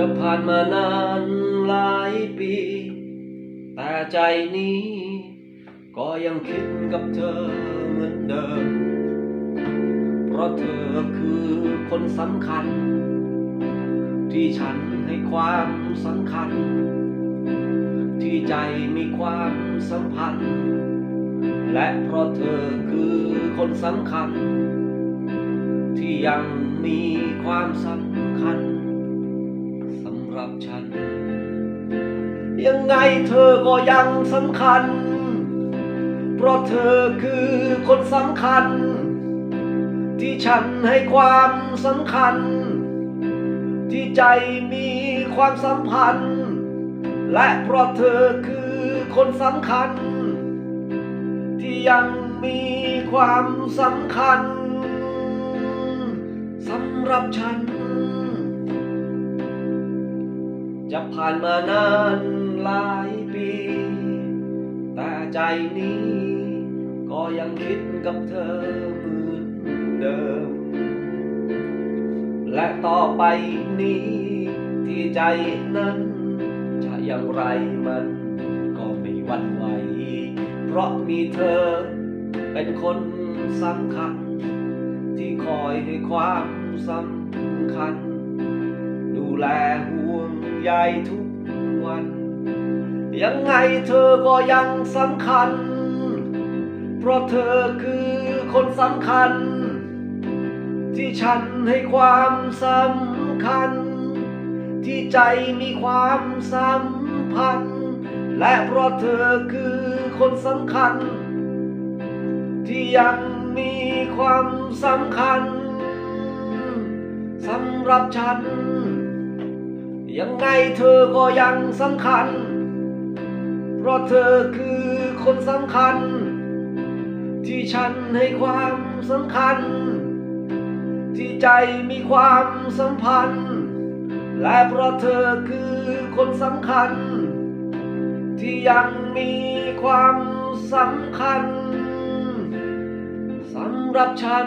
จะผ่านมานานหลายปี แต่ใจนี้ ก็ยังคิดกับเธอเหมือนเดิม เพราะเธอคือคนสำคัญ ที่ฉันให้ความสำคัญ ที่ใจมีความสัมพันธ์ และเพราะเธอคือคนสำคัญ ที่ยังมีความสำคัญ รับฉัน ยังไงเธอก็ยังสำคัญ เพราะเธอคือคนสำคัญ ที่ฉันให้ความสำคัญ ที่ใจมีความสัมพันธ์ และเพราะเธอคือคนสำคัญ ที่ยังมีความสำคัญสำหรับฉัน จะผ่านมานานหลายปี แต่ใจนี้ก็ยังคิดกับเธอเหมือนเดิม และต่อไปนี้ที่ใจนั้น จะอย่างไรมันก็ไม่หวั่นไหว เพราะมีเธอเป็นคนสำคัญ ที่คอยให้ความสำคัญ ดูแลห่ว งใยทุกวัน ยังไงเธอก็ยังสำคัญ เพราะเธอคือคนสำคัญ ที่ฉันให้ความสำคัญ ที่ใจมีความสัมพันธ์ และเพราะเธอคือคนสำคัญ ที่ยังมีความสำคัญสำหรับฉัน ยังไงเธอก็ยังสำคัญ เพราะเธอคือคนสำคัญ ที่ฉันให้ความสำคัญ ที่ใจมีความสัมพันธ์ และเพราะเธอคือคนสำคัญ ที่ยังมีความสำคัญสำหรับฉัน